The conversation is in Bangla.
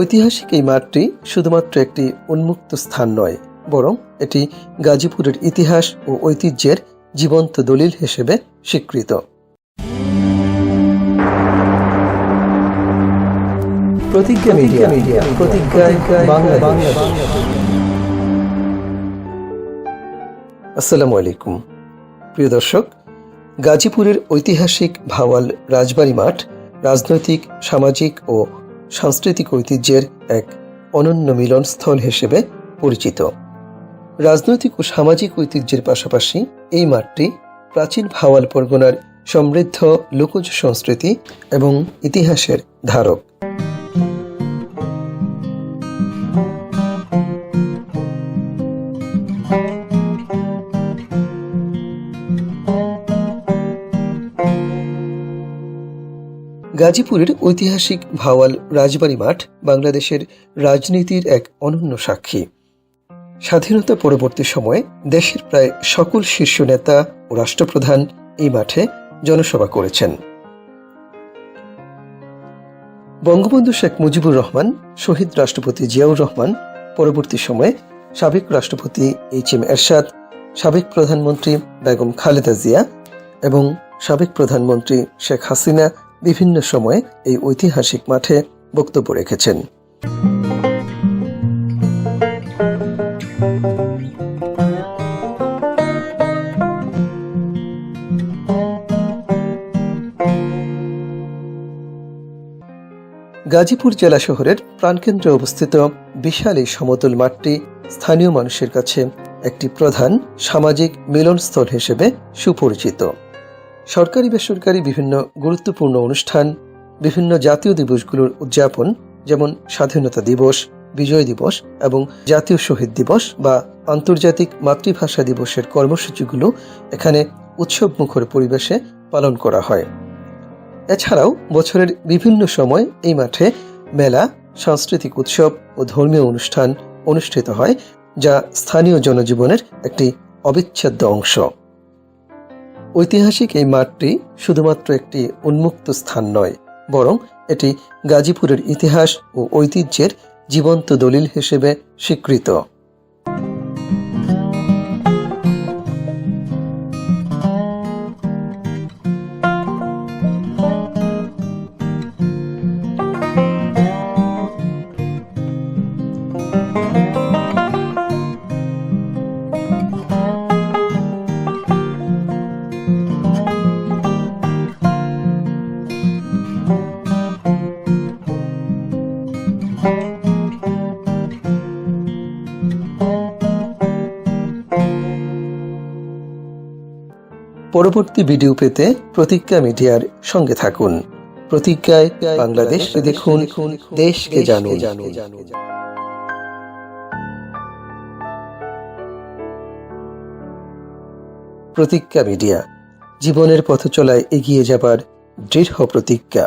ঐতিহাসিক এই মাঠটি শুধুমাত্র একটি উন্মুক্ত স্থান নয়, বরং এটি গাজীপুরের ইতিহাস ও ঐতিহ্যের জীবন্ত দলিল হিসেবে স্বীকৃত। প্রতিজ্ঞা মিডিয়া মিডিয়া প্রতিজ্ঞায় বাংলাদেশ। আসসালামু আলাইকুম। প্রিয় দর্শক, গাজীপুরের ঐতিহাসিক ভাওয়াল রাজবাড়ী মাঠ রাজনৈতিক, সামাজিক ও সাংস্কৃতিক ঐতিহ্যের এক অনন্য মিলনস্থল হিসেবে পরিচিত। রাজনৈতিক ও সামাজিক ঐতিহ্যের পাশাপাশি এই মাঠটি প্রাচীন ভাওয়াল পরগনার সমৃদ্ধ লোকজ সংস্কৃতি এবং ইতিহাসের ধারক। গাজীপুরের ঐতিহাসিক ভাওয়াল রাজবাড়ী মাঠ বাংলাদেশের রাজনীতির এক অনন্য সাক্ষী। স্বাধীনতা পরবর্তী সময়ে দেশের প্রায় সকল শীর্ষ নেতা ও রাষ্ট্রপ্রধান এই মাঠে জনসভা করেছেন। বঙ্গবন্ধু শেখ মুজিবুর রহমান, শহীদ রাষ্ট্রপতি জিয়াউর রহমান, পরবর্তী সময়ে সাবেক রাষ্ট্রপতি এইচ এম এরশাদ, সাবেক প্রধানমন্ত্রী বেগম খালেদা জিয়া এবং সাবেক প্রধানমন্ত্রী শেখ হাসিনা বিভিন্ন সময়ে এই ঐতিহাসিক মাঠে বক্তব্য রেখেছেন। গাজীপুর জেলা শহরের প্রাণকেন্দ্রে অবস্থিত বিশাল এই সমতল মাঠটি স্থানীয় মানুষের কাছে একটি প্রধান সামাজিক মিলনস্থল হিসেবে সুপরিচিত। সরকারি বেসরকারি বিভিন্ন গুরুত্বপূর্ণ অনুষ্ঠান, বিভিন্ন জাতীয় দিবসগুলোর উদযাপন, যেমন স্বাধীনতা দিবস, বিজয় দিবস এবং জাতীয় শহীদ দিবস বা আন্তর্জাতিক মাতৃভাষা দিবসের কর্মসূচিগুলো এখানে উৎসব মুখর পরিবেশে পালন করা হয়। এছাড়াও বছরের বিভিন্ন সময় এই মাঠে মেলা, সাংস্কৃতিক উৎসব ও ধর্মীয় অনুষ্ঠান অনুষ্ঠিত হয়, যা স্থানীয় জনজীবনের একটি অবিচ্ছেদ্য অংশ। ঐতিহাসিক এই মাঠটি শুধুমাত্র একটি উন্মুক্ত স্থান নয়, বরং এটি গাজীপুরের ইতিহাস ও ঐতিহ্যের জীবন্ত দলিল হিসেবে স্বীকৃত। পরবর্তী ভিডিও পেতে প্রতিজ্ঞা মিডিয়ার সঙ্গে থাকুন। প্রতিজ্ঞায় বাংলাদেশ দেখুন দেশকে জানুন। প্রতিজ্ঞা মিডিয়া জীবনের পথ চলায় এগিয়ে যাবার দৃঢ় প্রতিজ্ঞা।